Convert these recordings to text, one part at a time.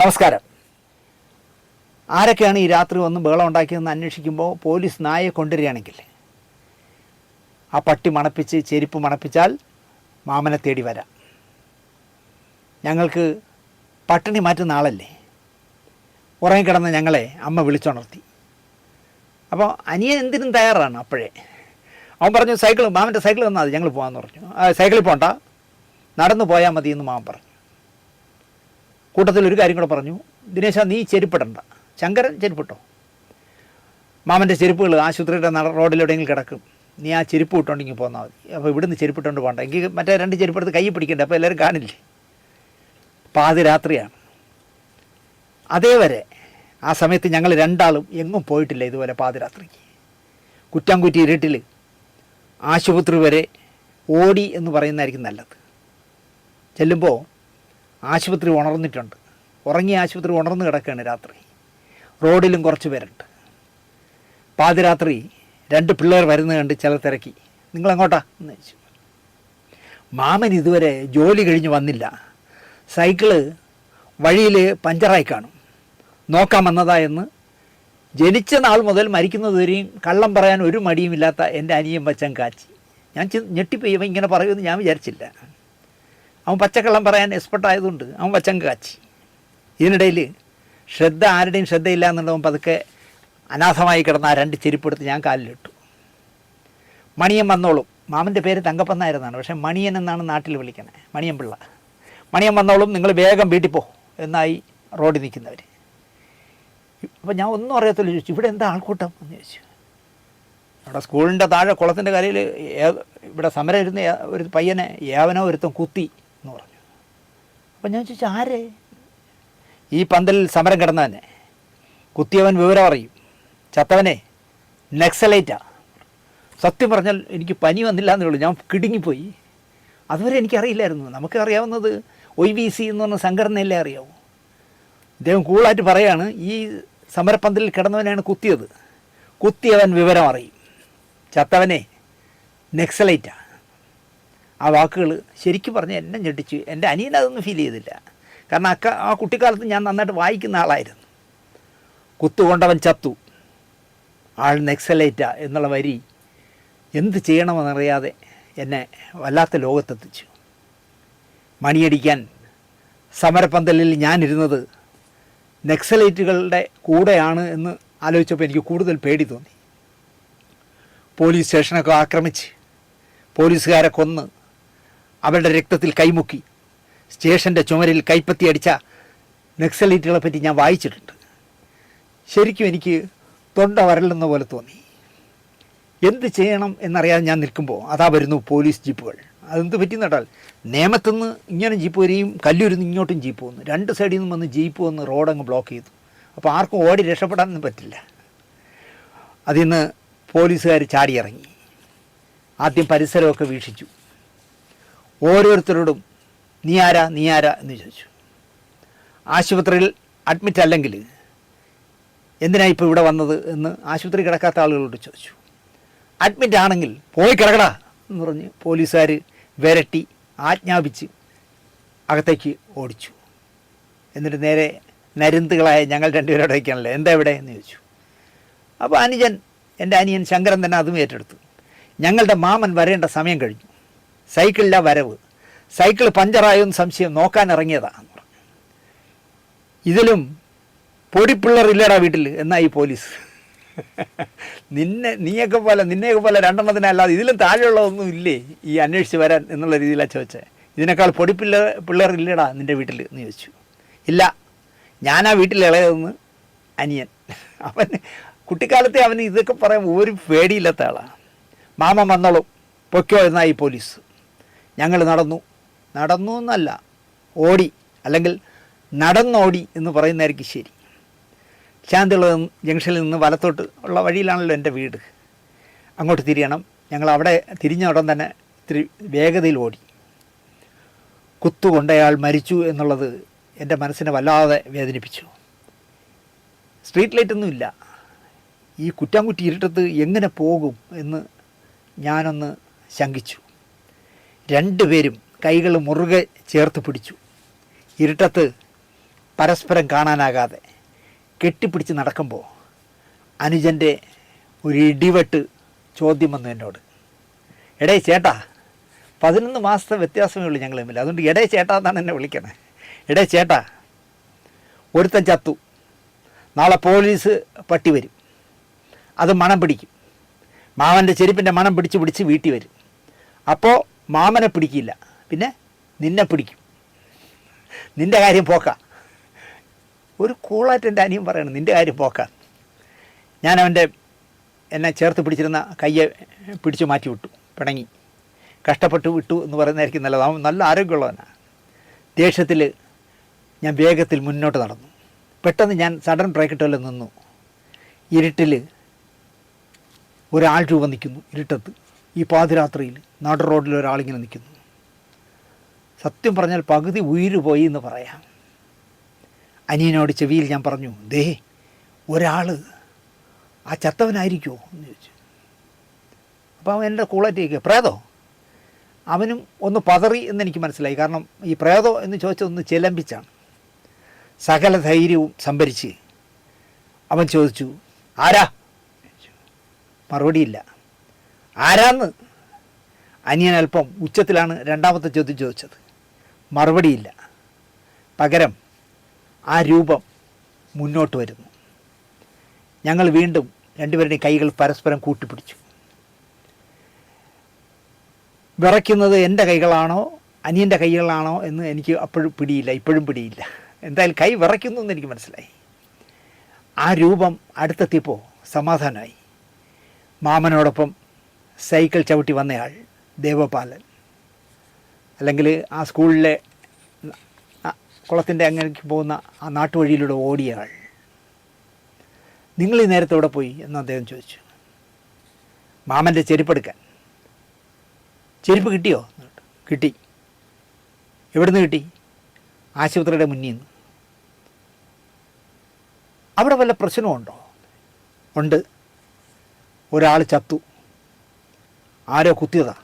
നമസ്കാരം. ആരൊക്കെയാണ് ഈ രാത്രി വന്ന് ബഹളം ഉണ്ടാക്കിയതെന്ന് അന്വേഷിക്കുമ്പോൾ പോലീസ് നായയെ കൊണ്ടുവരികയാണെങ്കിൽ ആ പട്ടി മണപ്പിച്ച് ചെരുപ്പ് മണപ്പിച്ചാൽ മാമനെ തേടി വരാം. ഞങ്ങൾക്ക് പട്ടിണി മാറ്റുന്ന ആളല്ലേ? ഉറങ്ങിക്കിടന്ന ഞങ്ങളെ അമ്മ വിളിച്ചുണർത്തി. അപ്പോൾ അനിയൻ എന്തിനും തയ്യാറാണ് അപ്പോഴേ. അവൻ പറഞ്ഞു സൈക്കിൾ മാമന്റെ സൈക്കിൾ തന്നാൽ മതി ഞങ്ങൾ പോകാമെന്ന് പറഞ്ഞു. സൈക്കിളിൽ പോകണ്ട നടന്നു പോയാൽ മതി എന്ന് മാമൻ പറഞ്ഞു. കൂട്ടത്തിൽ ഒരു കാര്യം കൂടെ പറഞ്ഞു. ദിനേശ നീ ചെരുപ്പിടണ്ട. ശങ്കരൻ ചെരുപ്പിട്ടോ? മാമന്റെ ചെരുപ്പുകൾ ആശുപത്രിയുടെ നട റോഡിലെവിടെയെങ്കിലും കിടക്കും. നീ ആ ചെരുപ്പ് ഇട്ടുണ്ടെങ്കിൽ പോന്നാൽ മതി. അപ്പോൾ ഇവിടുന്ന് ചെരുപ്പിട്ടുകൊണ്ട് പോകണ്ട എങ്കിൽ മറ്റേ രണ്ട് ചെരുപ്പെടുത്ത് കൈ പിടിക്കണ്ടേ? അപ്പോൾ എല്ലാവരും കാണില്ലേ? പാതിരാത്രിയാണ് അതേവരെ ആ സമയത്ത് ഞങ്ങൾ രണ്ടാളും എങ്ങും പോയിട്ടില്ല ഇതുപോലെ പാതിരാത്രിക്ക് കുറ്റാംകുറ്റി ഇരുട്ടിൽ ആശുപത്രി വരെ ഓടി എന്ന് പറയുന്നതായിരിക്കും നല്ലത്. ചെല്ലുമ്പോൾ ആശുപത്രി ഉണർന്നിട്ടുണ്ട്. ഉറങ്ങിയ ആശുപത്രി ഉണർന്ന് കിടക്കുകയാണ് രാത്രി. റോഡിലും കുറച്ച് പേരുണ്ട്. പാതിരാത്രി രണ്ട് പിള്ളേർ വരുന്നത് കണ്ട് ചില തിരക്കി. നിങ്ങളെങ്ങോട്ടാ? എന്ന് ചോദിച്ചു. മാമൻ ഇതുവരെ ജോലി കഴിഞ്ഞ് വന്നില്ല. സൈക്കിൾ വഴിയിൽ പഞ്ചറായി കാണും. നോക്കാൻ വന്നതാ എന്ന് ജനിച്ച നാൾ മുതൽ മരിക്കുന്നതുവരെയും കള്ളം പറയാൻ ഒരു മടിയുമില്ലാത്ത എന്റെ അനിയൻ വച്ചൻ കാച്ചി. ഞാൻ ഞെട്ടിപ്പോയി. ഇങ്ങനെ പറയുമെന്ന് ഞാൻ വിചാരിച്ചില്ല. അവൻ പച്ചക്കള്ളം പറയാൻ എക്സ്പെർട്ട് ആയതുകൊണ്ട് അവൻ പച്ചൻ കാച്ചി. ഇതിനിടയിൽ ശ്രദ്ധ ആരുടെയും ശ്രദ്ധയില്ല എന്നുള്ളവൻ പതുക്കെ അനാഥമായി കിടന്ന ആ രണ്ട് ചെരുപ്പെടുത്ത് ഞാൻ കാലിലിട്ടു. മണിയൻ വന്നോളും. മാമന്റെ പേര് തങ്കപ്പന്നായിരുന്നാണ്. പക്ഷേ മണിയൻ എന്നാണ് നാട്ടിൽ വിളിക്കണേ. മണിയൻ പിള്ള. മണിയൻ വന്നോളും നിങ്ങൾ വേഗം വീട്ടിൽ പോ എന്നായി റോഡിൽ നിൽക്കുന്നവർ അപ്പോൾ ഞാൻ ഒന്നും അറിയത്തില്ല ചോദിച്ചു ഇവിടെ എന്താ ആൾക്കൂട്ടം? എന്ന് ചോദിച്ചു. അവിടെ സ്കൂളിന്റെ താഴെ കുളത്തിന്റെ കരയിൽ ഇവിടെ സമരം ഇരുന്ന് ഒരു പയ്യനെ യാവനോ ഒരുത്തം കുത്തി എന്ന് പറഞ്ഞു. അപ്പം ഞാൻ ചോദിച്ചു ആരെ? ഈ പന്തലിൽ സമരം കിടന്നതന്നെ കുത്തിയവൻ വിവരം അറിയും. ചത്തവനെ നെക്സലൈറ്റാ. സത്യം പറഞ്ഞാൽ എനിക്ക് പനി വന്നില്ല എന്നേ ഉള്ളൂ. ഞാൻ കിടുങ്ങിപ്പോയി. അതുവരെ എനിക്കറിയില്ലായിരുന്നു. നമുക്ക് അറിയാവുന്നത് ഒയ് വി സി എന്ന് പറഞ്ഞ സംഘടനയല്ലേ അറിയാവൂ. ഇദ്ദേഹം കൂളായിട്ട് പറയാണ് ഈ സമരപ്പന്തലിൽ കിടന്നവനാണ് കുത്തിയത്. കുത്തിയവൻ വിവരം അറിയും. ചത്തവനെ നെക്സലൈറ്റാ. ആ വാക്കുകൾ ശരിക്കും പറഞ്ഞ് എന്നെ ഞെട്ടിച്ചു. എന്റെ അനിയൻ അതൊന്നും ഫീൽ ചെയ്തില്ല. കാരണം അക്ക ആ കുട്ടിക്കാലത്ത് ഞാൻ നന്നായിട്ട് വായിക്കുന്ന ആളായിരുന്നു. കുത്തുകൊണ്ടവൻ ചത്തു. ആൾ നെക്സലൈറ്റ എന്നുള്ള വരി എന്ത് ചെയ്യണമെന്നറിയാതെ എന്നെ വല്ലാത്ത ലോകത്തെത്തിച്ചു. മണിയടിക്കാൻ സമരപ്പന്തലിൽ ഞാനിരുന്നത് നെക്സലൈറ്റുകളുടെ കൂടെയാണ് എന്ന് ആലോചിച്ചപ്പോൾ എനിക്ക് കൂടുതൽ പേടി തോന്നി. പോലീസ് സ്റ്റേഷനൊക്കെ ആക്രമിച്ച് പോലീസുകാരെ കൊന്ന് അവരുടെ രക്തത്തിൽ കൈമുക്കി. സ്റ്റേഷന്റെ ചുമരിൽ കൈപ്പത്തി അടിച്ച നക്സലൈറ്റുകളെ പറ്റി ഞാൻ വായിച്ചിട്ടുണ്ട്. ശരിക്കും എനിക്ക് തൊണ്ട വരലെന്ന പോലെ തോന്നി. എന്ത് ചെയ്യണം എന്നറിയാതെ ഞാൻ നിൽക്കുമ്പോൾ അതാ വരുന്നു പോലീസ് ജീപ്പുകൾ. അതെന്ത് പറ്റി കേട്ടാൽ നേമത്തുനിന്ന് ഇങ്ങനെ ജീപ്പ് വരികയും കല്ലൂരിൽ ഇങ്ങോട്ടും ജീപ്പ് വന്നു. രണ്ട് സൈഡിൽ നിന്നും വന്ന് ജീപ്പ് വന്ന് റോഡങ്ങ് ബ്ലോക്ക് ചെയ്തു. അപ്പോൾ ആർക്കും ഓടി രക്ഷപ്പെടാനൊന്നും പറ്റില്ല. അതിന്ന് പോലീസുകാർ ചാടിയിറങ്ങി. ആദ്യം പരിസരമൊക്കെ വീക്ഷിച്ചു. ഓരോരുത്തരോടും നീ ആരാ നീ ആരാ? എന്ന് ചോദിച്ചു. ആശുപത്രിയിൽ അഡ്മിറ്റ് അല്ലെങ്കിൽ എന്തിനാ ഇപ്പോൾ ഇവിടെ വന്നത് എന്ന് ആശുപത്രി കിടക്കാത്ത ആളുകളോട് ചോദിച്ചു. അഡ്മിറ്റ് ആണെങ്കിൽ പോയി കിടക്കടാ എന്ന് പറഞ്ഞ് പോലീസുകാർ വിരട്ടി ആജ്ഞാപിച്ച് അകത്തേക്ക് ഓടിച്ചു. എന്നിട്ട് നേരെ നരുന്തുകളായ ഞങ്ങൾ രണ്ടുപേരോട് വയ്ക്കാനല്ലേ എന്താ ഇവിടെ? എന്ന് ചോദിച്ചു. അപ്പോൾ അനുജൻ എന്റെ അനിയൻ ശങ്കരൻ തന്നെ അതും ഏറ്റെടുത്തു. ഞങ്ങളുടെ മാമൻ വരേണ്ട സമയം കഴിഞ്ഞു. സൈക്കിളില്ല വരവ്. സൈക്കിൾ പഞ്ചറായോ എന്ന് സംശയം നോക്കാൻ ഇറങ്ങിയതാന്ന് പറഞ്ഞു. ഇതിലും പൊടിപ്പിള്ളർ ഇല്ലടാ വീട്ടിൽ എന്നായി പോലീസ്. നിന്നെ നീയൊക്കെ പോലെ നിന്നെയൊക്കെ പോലെ രണ്ടെണ്ണത്തിനല്ലാതെ ഇതിലും താഴെയുള്ളതൊന്നും ഇല്ലേ ഈ അന്വേഷിച്ച് വരാൻ എന്നുള്ള രീതിയിലാണ് ചോദിച്ചത് ഇതിനേക്കാൾ പൊടിപ്പിള്ള പിള്ളേർ ഇല്ലടാ നിന്റെ വീട്ടിൽ എന്ന് ചോദിച്ചു. ഇല്ല ഞാനാ വീട്ടിൽ ഇളയതെന്ന് അനിയൻ. അവൻ കുട്ടിക്കാലത്തെ അവന് ഇതൊക്കെ പറയാൻ ഒരു പേടിയില്ലാത്ത ആളാണ് മാമ വന്നോളും പൊക്കോ എന്നായി പോലീസ്. ഞങ്ങൾ നടന്നു. നടന്നു എന്നല്ല ഓടി അല്ലെങ്കിൽ നടന്നോടി എന്ന് പറയുന്നതായിരിക്കും ശരി. ശാന്തിയുള്ള ജംഗ്ഷനിൽ നിന്ന് വലത്തോട്ട് ഉള്ള വഴിയിലാണല്ലോ എന്റെ വീട്. അങ്ങോട്ട് തിരിയണം. ഞങ്ങൾ അവിടെ തിരിഞ്ഞ ഉടൻ തന്നെ ഇത്തിരി വേഗതയിൽ ഓടി. കുത്തുകൊണ്ടയാൾ മരിച്ചു എന്നുള്ളത് എന്റെ മനസ്സിനെ വല്ലാതെ വേദനിപ്പിച്ചു. സ്ട്രീറ്റ് ലൈറ്റൊന്നുമില്ല ഈ കുറ്റാങ്കുറ്റി ഇരുട്ടത്ത് എങ്ങനെ പോകും എന്ന് ഞാനൊന്ന് ശങ്കിച്ചു. രണ്ടുപേരും കൈകൾ മുറുകെ ചേർത്ത് പിടിച്ചു. ഇരുട്ടത്ത് പരസ്പരം കാണാനാകാതെ കെട്ടിപ്പിടിച്ച് നടക്കുമ്പോൾ അനുജന്റെ ഒരു ഇടിവെട്ട് ചോദ്യം വന്നു എന്നോട്. എടേ ചേട്ടാ പതിനൊന്ന് മാസത്തെ വ്യത്യാസമേ ഉള്ളൂ ഞങ്ങൾ തമ്മിൽ അതുകൊണ്ട് എടേ ചേട്ടാ എന്നാണ് എന്നെ വിളിക്കണേ. എടേ ചേട്ടാ ഒരുത്തൻ ചത്തു. നാളെ പോലീസ് പട്ടി വരും. അത് മണം പിടിക്കും. മാവന്റെ ചെരുപ്പിന്റെ മണം പിടിച്ച് പിടിച്ച് വീട്ടിൽ വരും. അപ്പോൾ മാമനെ പിടിക്കില്ല. പിന്നെ നിന്നെ പിടിക്കും. നിന്റെ കാര്യം പോക്ക. ഒരു കൂളായിട്ട് എന്റെ അനിയും പറയണം നിന്റെ കാര്യം പോക്ക. ഞാൻ എന്നെ ചേർത്ത് പിടിച്ചിരുന്ന കയ്യെ പിടിച്ചു മാറ്റി വിട്ടു പിണങ്ങി. കഷ്ടപ്പെട്ട് വിട്ടു എന്ന് പറയുന്നതായിരിക്കും നല്ലത്. അവൻ നല്ല ആരോഗ്യമുള്ളവനാണ് ദേഷ്യത്തിൽ ഞാൻ വേഗത്തിൽ മുന്നോട്ട് നടന്നു. പെട്ടെന്ന് ഞാൻ സഡൻ ബ്രേക്ക് ഇട്ടുമല്ലോ നിന്നു. ഇരുട്ടിൽ ഒരാൾ രൂപം നിൽക്കുന്നു ഇരുട്ടത്ത്. ഈ പാതിരാത്രിയിൽ നാട് റോഡിൽ ഒരാളിങ്ങനെ നിൽക്കുന്നു. സത്യം പറഞ്ഞാൽ പകുതി ഉയിര് പോയി എന്ന് പറയാം. അനിയനോട് ചെവിയിൽ ഞാൻ പറഞ്ഞു ദേ ഒരാൾ ആ ചത്തവനായിരിക്കുമോ എന്ന് ചോദിച്ചു. അപ്പോൾ അവൻ എന്റെ കൂളായിട്ട് പ്രേതോ? അവനും ഒന്ന് പതറി എന്നെനിക്ക് മനസ്സിലായി. കാരണം ഈ പ്രേതോ എന്ന് ചോദിച്ചതൊന്ന് ചിലമ്പിച്ചാണ്. സകല ധൈര്യവും സംഭരിച്ച് അവൻ ചോദിച്ചു ആരാ? മറുപടിയില്ല. ആരാന്ന്? അനിയൻ അല്പം ഉച്ചത്തിലാണ് രണ്ടാമത്തെ ചോദ്യം ചോദിച്ചത്. മറുപടിയില്ല. പകരം ആ രൂപം മുന്നോട്ട് വരുന്നു. ഞങ്ങൾ വീണ്ടും രണ്ടുപേരുടെയും കൈകൾ പരസ്പരം കൂട്ടിപ്പിടിച്ചു. വിറയ്ക്കുന്നത് എന്റെ കൈകളാണോ അനിയന്റെ കൈകളാണോ എന്ന് എനിക്ക് അപ്പോഴും പിടിയില്ല ഇപ്പോഴും പിടിയില്ല. എന്തായാലും കൈ വിറയ്ക്കുന്നു എന്ന് എനിക്ക് മനസ്സിലായി. ആ രൂപം അടുത്തെത്തിയപ്പോൾ സമാധാനമായി. മാമനോടൊപ്പം സൈക്കിൾ ചവിട്ടി വന്നയാൾ ദേവപാലൻ. അല്ലെങ്കിൽ ആ സ്കൂളിലെ കുളത്തിന്റെ അങ്ങേക്ക് പോകുന്ന ആ നാട്ടുവഴിയിലൂടെ ഓടിയ ആൾ നിങ്ങൾ ഈ നേരത്തെ എവിടെ പോയി എന്ന് അദ്ദേഹം ചോദിച്ചു. മാമന്റെ ചെരുപ്പെടുക്കാൻ ചെരുപ്പ് കിട്ടിയോ? കിട്ടി. എവിടുന്ന് കിട്ടി? ആശുപത്രിയുടെ മുന്നിൽ നിന്ന്. അവിടെ വല്ല പ്രശ്നമുണ്ടോ? ഉണ്ട്. ഒരാൾ ചത്തു. ആരോ കുത്തിയതാ.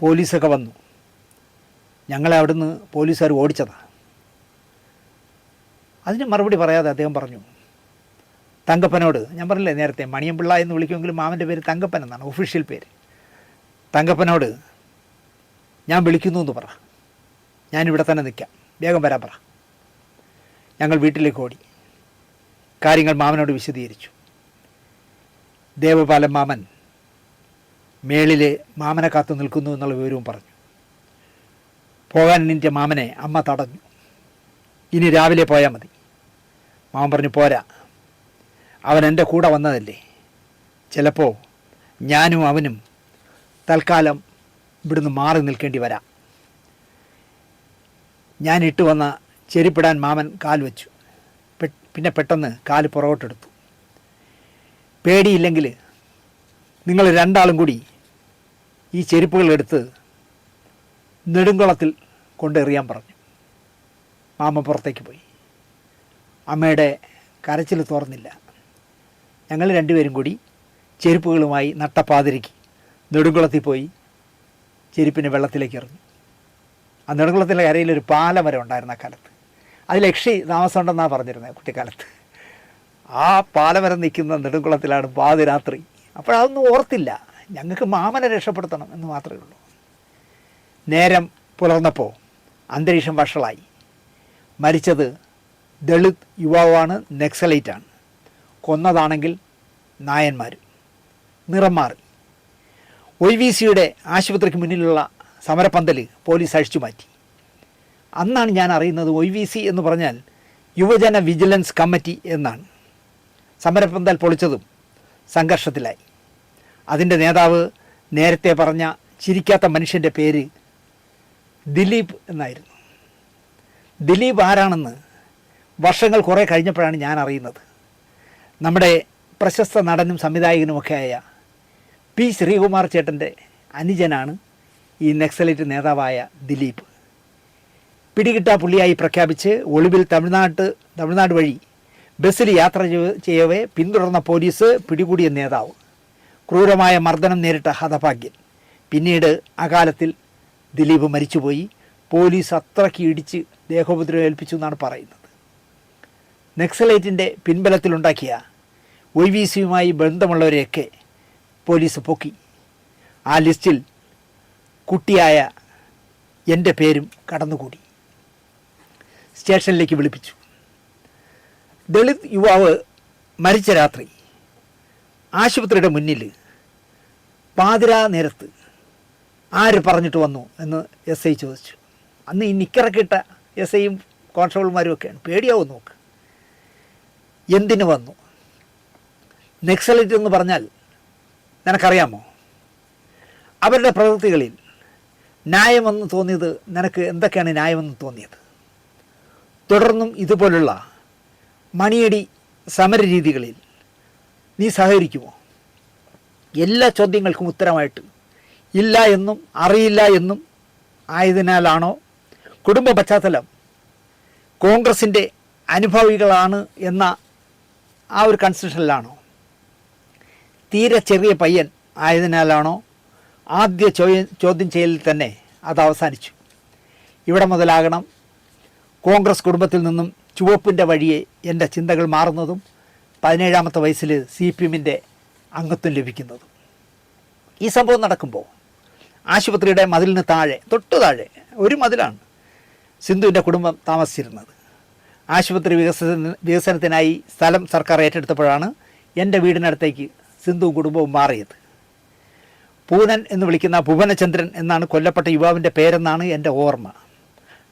പോലീസൊക്കെ വന്നു. ഞങ്ങളെ അവിടുന്ന് പോലീസുകാർ ഓടിച്ചതാ. അതിന് മറുപടി പറയാതെ അദ്ദേഹം പറഞ്ഞു തങ്കപ്പനോട് ഞാൻ പറഞ്ഞില്ലേ നേരത്തെ മണിയമ്പിള്ള എന്ന് വിളിക്കുമെങ്കിലും മാമന്റെ പേര് തങ്കപ്പൻ എന്നാണ് ഒഫീഷ്യൽ പേര്. തങ്കപ്പനോട് ഞാൻ വിളിക്കുന്നു എന്ന് പറ. ഞാനിവിടെ തന്നെ നിൽക്കാം. വേഗം വരാൻ പറ. ഞങ്ങൾ വീട്ടിലേക്ക് ഓടി. കാര്യങ്ങൾ മാമനോട് വിശദീകരിച്ചു. ദേവപാലൻ മാമൻ മേളിൽ മാമനെ കാത്തു നിൽക്കുന്നു എന്നുള്ള വിവരവും പറഞ്ഞു. പോകാൻ നിന്റെ മാമനെ അമ്മ തടഞ്ഞു. ഇനി രാവിലെ പോയാൽ മതി. മാമൻ പറഞ്ഞു പോരാ. അവൻ എന്റെ കൂടെ വന്നതല്ലേ. ചിലപ്പോൾ ഞാനും അവനും തൽക്കാലം ഇവിടുന്ന് മാറി നിൽക്കേണ്ടി വരാം. ഞാൻ ഇട്ട് വന്ന ചെരിപ്പിടാൻ മാമൻ കാൽ വെച്ചു. പിന്നെ പെട്ടെന്ന് കാൽ പുറകോട്ടെടുത്തു. പേടിയില്ലെങ്കിൽ നിങ്ങൾ രണ്ടാളും കൂടി ഈ ചെരുപ്പുകൾ എടുത്ത് നെടുങ്കുളത്തിൽ കൊണ്ടെറിയാൻ പറഞ്ഞു. മാമ പുറത്തേക്ക് പോയി. അമ്മയുടെ കരച്ചിൽ തോർന്നില്ല. ഞങ്ങൾ രണ്ടുപേരും കൂടി ചെരുപ്പുകളുമായി നട്ടപ്പാതിരിക്ക് നെടുങ്കുളത്തിൽ പോയി ചെരുപ്പിനെ വെള്ളത്തിലേക്ക് എറിഞ്ഞു. ആ നെടുങ്കുളത്തിലെ കരയിലൊരു പാലമരം ഉണ്ടായിരുന്ന ആ കാലത്ത്. അതിൽ യക്ഷി താമസമുണ്ടെന്നാണ് പറഞ്ഞിരുന്നത് കുട്ടിക്കാലത്ത്. ആ പാലമരം നിൽക്കുന്ന നെടുങ്കുളത്തിലാണ് പാതിരാത്രി. അപ്പോഴതൊന്നും ഓർത്തില്ല. ഞങ്ങൾക്ക് മാമനെ രക്ഷപ്പെടുത്തണം എന്ന് മാത്രമേ ഉള്ളൂ. നേരം പുലർന്നപ്പോൾ അന്തരീക്ഷം വഷളായി. മരിച്ചത് ദളിത് യുവാവാണ് നെക്സലൈറ്റാണ്. കൊന്നതാണെങ്കിൽ നായന്മാർ നിറം മാറി. ഒയ് വി സിയുടെ ആശുപത്രിക്ക് മുന്നിലുള്ള സമരപ്പന്തൽ പോലീസ് അഴിച്ചു മാറ്റി. അന്നാണ് ഞാൻ അറിയുന്നത് ഒയ് വി സി എന്ന് പറഞ്ഞാൽ യുവജന വിജിലൻസ് കമ്മിറ്റി എന്നാണ്. സമരപ്പന്തൽ പൊളിച്ചതും സംഘർഷത്തിലായി. അതിന്റെ നേതാവ് നേരത്തെ പറഞ്ഞ ചിരിക്കാത്ത മനുഷ്യന്റെ പേര് ദിലീപ് എന്നായിരുന്നു. ദിലീപ് ആരാണെന്ന് വർഷങ്ങൾ കുറേ കഴിഞ്ഞപ്പോഴാണ് ഞാൻ അറിയുന്നത്. നമ്മുടെ പ്രശസ്ത നടനും സംവിധായകനുമൊക്കെയായ പി ശ്രീകുമാർ ചേട്ടന്റെ അനുജനാണ് ഈ നക്സലൈറ്റ് നേതാവായ ദിലീപ്. പിടികിട്ടാ പുള്ളിയായി പ്രഖ്യാപിച്ച് ഒളിവിൽ തമിഴ്നാട്ട് തമിഴ്നാട് വഴി ബസ്സിൽ യാത്ര ചെയ്യവേ പിന്തുടർന്ന പോലീസ് പിടികൂടിയ നേതാവ്. ക്രൂരമായ മർദ്ദനം നേരിട്ട ഹതഭാഗ്യൻ. പിന്നീട് അകാലത്തിൽ ദിലീപ് മരിച്ചുപോയി. പോലീസ് അത്രയ്ക്ക് ഇടിച്ച് ദേഹോപദ്രവം ഏൽപ്പിച്ചു എന്നാണ് പറയുന്നത്. നക്സലൈറ്റിന്റെ പിൻബലത്തിലുണ്ടാക്കിയ ഒ വി സിയുമായി ബന്ധമുള്ളവരെയൊക്കെ പോലീസ് പൊക്കി. ആ ലിസ്റ്റിൽ കുട്ടിയായ എന്റെ പേരും കടന്നുകൂടി. സ്റ്റേഷനിലേക്ക് വിളിപ്പിച്ചു. ദളിത് യുവാവ് മരിച്ച രാത്രി ആശുപത്രിയുടെ മുന്നിൽ പാതിരാ നേരത്ത് ആര് പറഞ്ഞിട്ട് വന്നു എന്ന് എസ് ഐ ചോദിച്ചു. അന്ന് ഈ നിക്കറൊക്കെ എസ് ഐയും കോൺസ്റ്റബിൾമാരും ഒക്കെയാണ്. പേടിയാവും നോക്ക് എന്തിനു വന്നു? നെക്സലിറ്റ് എന്ന് പറഞ്ഞാൽ നിനക്കറിയാമോ? അവരുടെ പ്രവൃത്തികളിൽ ന്യായമെന്ന് തോന്നിയത് നിനക്ക് എന്തൊക്കെയാണ് ന്യായമെന്ന് തോന്നിയത്? തുടർന്നും ഇതുപോലുള്ള മണിയടി സമര രീതികളിൽ നീ സഹകരിക്കുമോ? എല്ലാ ചോദ്യങ്ങൾക്കും ഉത്തരമായിട്ട് ഇല്ല എന്നും അറിയില്ല എന്നും ആയതിനാലാണോ? കുടുംബ പശ്ചാത്തലം കോൺഗ്രസിന്റെ അനുഭാവികളാണ് എന്ന ആ ഒരു കൺസെഷനിലാണോ തീരെ ചെറിയ പയ്യൻ ആയതിനാലാണോ? ആദ്യ ചോദ്യം ചെയ്യലിൽ തന്നെ അത് അവസാനിച്ചു. ഇവിടെ മുതലാകണം കോൺഗ്രസ് കുടുംബത്തിൽ നിന്നും ചുവപ്പിന്റെ വഴിയെ എന്റെ ചിന്തകൾ മാറുന്നതും പതിനേഴാമത്തെ വയസ്സിൽ സി പി എമ്മിന്റെ അംഗത്വം ലഭിക്കുന്നതും. ഈ സംഭവം നടക്കുമ്പോൾ ആശുപത്രിയുടെ മതിലിന് താഴെ തൊട്ടു താഴെ ഒരു മതിലാണ് സിന്ധുവിന്റെ കുടുംബം താമസിച്ചിരുന്നത്. ആശുപത്രി വികസന വികസനത്തിനായി സ്ഥലം സർക്കാർ ഏറ്റെടുത്തപ്പോഴാണ് എന്റെ വീടിനടുത്തേക്ക് സിന്ധുവും കുടുംബവും മാറിയത്. പൂനൻ എന്ന് വിളിക്കുന്ന ഭുവനചന്ദ്രൻ എന്നാണ് കൊല്ലപ്പെട്ട യുവാവിന്റെ പേരെന്നാണ് എന്റെ ഓർമ്മ.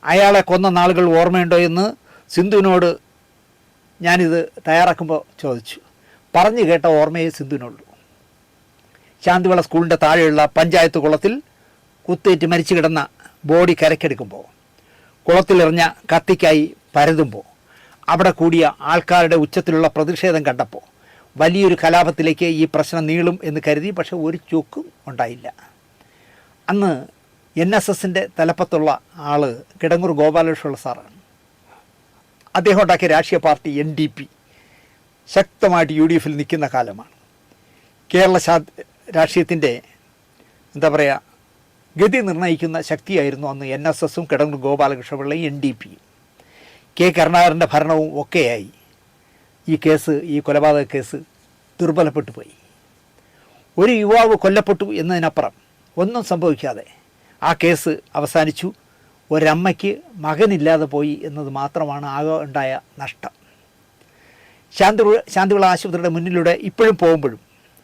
അയാളെ കൊന്ന നാളുകൾ ഓർമ്മയുണ്ടോ എന്ന് സിന്ധുവിനോട് ഞാനിത് തയ്യാറാക്കുമ്പോൾ ചോദിച്ചു. പറഞ്ഞു കേട്ട ഓർമ്മയെ സിന്ധുവിനുള്ളൂ ശാന്തിവള സ്കൂളിന്റെ താഴെയുള്ള പഞ്ചായത്ത് കുളത്തിൽ കുത്തേറ്റ് മരിച്ചു കിടന്ന ബോഡി കരക്കെടുക്കുമ്പോൾ കുളത്തിലെറിഞ്ഞ കത്തിക്കായി പരതുമ്പോൾ അവിടെ കൂടിയ ആൾക്കാരുടെ ഉച്ചത്തിലുള്ള പ്രതിഷേധം കണ്ടപ്പോൾ വലിയൊരു കലാപത്തിലേക്ക് ഈ പ്രശ്നം നീളും എന്ന് കരുതി പക്ഷെ ഒരു ചൊക്കും ഉണ്ടായില്ല. അന്ന് എൻ എസ് എസിന്റെ തലപ്പത്തുള്ള ആൾ കിടങ്ങൂർ ഗോപാലകൃഷ്ണ സാറാണ്. അദ്ദേഹം ഉണ്ടാക്കിയ രാഷ്ട്രീയ പാർട്ടി എൻ ഡി പി ശക്തമായിട്ട് യു ഡി എഫിൽ നിൽക്കുന്ന കാലമാണ്. കേരള ശാ രാഷ്ട്രീയത്തിന്റെ എന്താ പറയുക ഗതി നിർണയിക്കുന്ന ശക്തിയായിരുന്നു അന്ന് എൻ എസ് എസും കിടങ്ങൂർ ഗോപാലകൃഷ്ണപിള്ളയും എൻ ഡി പിയും കെ കരുണാകരന്റെ ഭരണവും ഒക്കെയായി. ഈ കേസ് ഈ കൊലപാതക കേസ് ദുർബലപ്പെട്ടു പോയി. ഒരു യുവാവ് കൊല്ലപ്പെട്ടു എന്നതിനപ്പുറം ഒന്നും സംഭവിക്കാതെ ആ കേസ് അവസാനിച്ചു. ഒരമ്മയ്ക്ക് മകനില്ലാതെ പോയി എന്നത് മാത്രമാണ് ആകെ ഉണ്ടായ നഷ്ടം. ശാന്തി ശാന്തിവിള ആശുപത്രിയുടെ മുന്നിലൂടെ ഇപ്പോഴും പോകുമ്പോഴും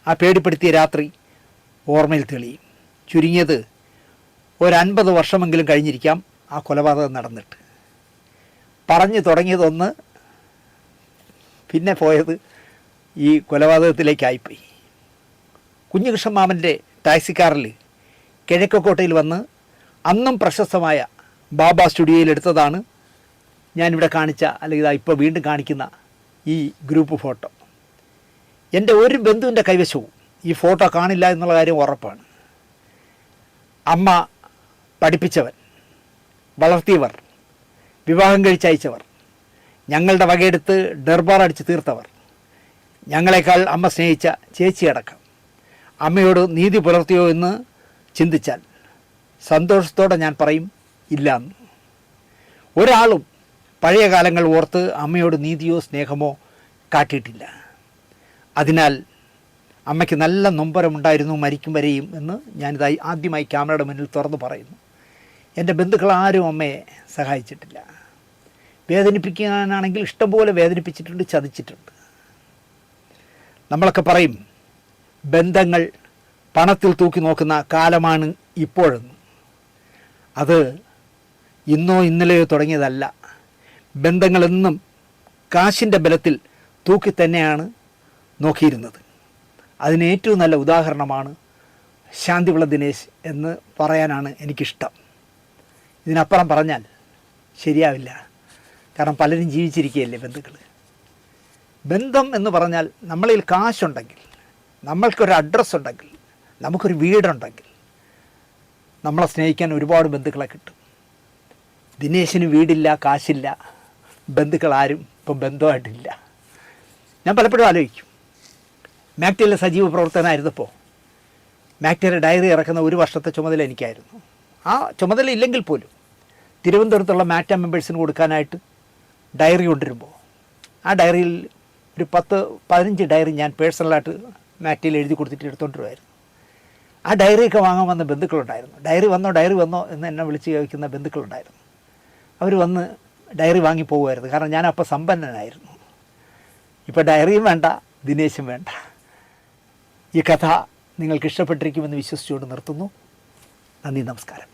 ആ പേടിപ്പെടുത്തിയ രാത്രി ഓർമ്മയിൽ തെളിയും. ചുരുങ്ങിയത് ഒരൻപത് വർഷമെങ്കിലും കഴിഞ്ഞിരിക്കാം ആ കൊലപാതകം നടന്നിട്ട്. പറഞ്ഞു തുടങ്ങിയതൊന്ന് പിന്നെ പോയത് ഈ കൊലപാതകത്തിലേക്കായിപ്പോയി. കുഞ്ഞുകൃഷ്ണൻ മാമന്റെ ടാക്സിക്കാറിൽ കിഴക്കക്കോട്ടയിൽ വന്ന് അന്നും പ്രശസ്തമായ ബാബ സ്റ്റുഡിയോയിൽ എടുത്തതാണ്. ഞാനിവിടെ കാണിച്ച അല്ലെങ്കിൽ ഇപ്പോൾ വീണ്ടും കാണിക്കുന്ന ഈ ഗ്രൂപ്പ് ഫോട്ടോ എന്റെ ഒരു ബന്ധുവിന്റെ കൈവശവും ഈ ഫോട്ടോ കാണില്ല എന്നുള്ള കാര്യം ഉറപ്പാണ്. അമ്മ പഠിപ്പിച്ചവൻ വളർത്തിയവർ വിവാഹം കഴിച്ചയച്ചവർ ഞങ്ങളുടെ വകയെടുത്ത് ഡർബാർ അടിച്ച് തീർത്തവർ ഞങ്ങളെക്കാൾ അമ്മ സ്നേഹിച്ച ചേച്ചിയടക്കം അമ്മയോട് നീതി പുലർത്തിയോ എന്ന് ചിന്തിച്ചാൽ സന്തോഷത്തോടെ ഞാൻ പറയും ഇല്ല ഒരാളും പഴയ കാലങ്ങൾ ഓർത്ത് അമ്മയോട് നീതിയോ സ്നേഹമോ കാട്ടിയിട്ടില്ല. അതിനാൽ അമ്മയ്ക്ക് നല്ല നൊമ്പരമുണ്ടായിരുന്നു മരിക്കും വരെയും എന്ന് ഞാനിതായി ആദ്യമായി ക്യാമറയുടെ മുന്നിൽ തുറന്നു പറയുന്നു. എന്റെ ബന്ധുക്കൾ ആരും അമ്മയെ സഹായിച്ചിട്ടില്ല. വേദനിപ്പിക്കാനാണെങ്കിൽ ഇഷ്ടംപോലെ വേദനിപ്പിച്ചിട്ടുണ്ട് ചതിച്ചിട്ടുണ്ട്. നമ്മളൊക്കെ പറയും ബന്ധങ്ങൾ പണത്തിൽ തൂക്കി നോക്കുന്ന കാലമാണ് ഇപ്പോഴെന്ന്. അത് ഇന്നോ ഇന്നലെയോ തുടങ്ങിയതല്ല. ബന്ധങ്ങളെന്നും കാശിന്റെ ബലത്തിൽ തൂക്കി തന്നെയാണ് നോക്കിയിരുന്നത്. അതിന് ഏറ്റവും നല്ല ഉദാഹരണമാണ് ശാന്തിവിള ദിനേശ് എന്ന് പറയാനാണ് എനിക്കിഷ്ടം. ഇതിനപ്പുറം പറഞ്ഞാൽ ശരിയാവില്ല. കാരണം പലരും ജീവിച്ചിരിക്കുകയല്ലേ ബന്ധുക്കൾ ബന്ധം എന്ന് പറഞ്ഞാൽ നമ്മളിൽ കാശുണ്ടെങ്കിൽ നമ്മൾക്കൊരു അഡ്രസ്സ് ഉണ്ടെങ്കിൽ നമുക്കൊരു വീടുണ്ടെങ്കിൽ നമ്മളെ സ്നേഹിക്കാൻ ഒരുപാട് ബന്ധുക്കളെ കിട്ടും. ദിനേശിന് വീടില്ല കാശില്ല ബന്ധുക്കൾ ആരും ഇപ്പം ബന്ധമായിട്ടില്ല. ഞാൻ പലപ്പോഴും ആലോചിക്കും. മാക്ടിയിലെ സജീവ പ്രവർത്തനമായിരുന്നപ്പോൾ മാക്ടിയുടെ ഡയറി ഇറക്കുന്ന ഒരു വർഷത്തെ ചുമതല എനിക്കായിരുന്നു. ആ ചുമതല ഇല്ലെങ്കിൽ പോലും തിരുവനന്തപുരത്തുള്ള മാറ്റ മെമ്പേഴ്സിന് കൊടുക്കാനായിട്ട് ഡയറി കൊണ്ടുവരുമ്പോൾ ആ ഡയറിയിൽ ഒരു പത്ത് പതിനഞ്ച് ഡയറി ഞാൻ പേഴ്സണലായിട്ട് മാറ്റിൽ എഴുതി കൊടുത്തിട്ട് എടുത്തുകൊണ്ട് വരുമായിരുന്നു. ആ ഡയറിയൊക്കെ വാങ്ങാൻ വന്ന ബന്ധുക്കളുണ്ടായിരുന്നു. ഡയറി വന്നോ ഡയറി വന്നോ എന്ന് എന്നെ വിളിച്ച് ചോദിക്കുന്ന ബന്ധുക്കളുണ്ടായിരുന്നു. അവർ വന്ന് ഡയറി വാങ്ങി പോകുമായിരുന്നു. കാരണം ഞാൻ അപ്പോൾ സമ്പന്നനായിരുന്നു. ഇപ്പോൾ ഡയറിയും വേണ്ട ദിനേശും വേണ്ട. ഈ കഥ നിങ്ങൾക്ക് ഇഷ്ടപ്പെട്ടിരിക്കുമെന്ന് വിശ്വസിച്ചുകൊണ്ട് നിർത്തുന്നു. നന്ദി നമസ്കാരം.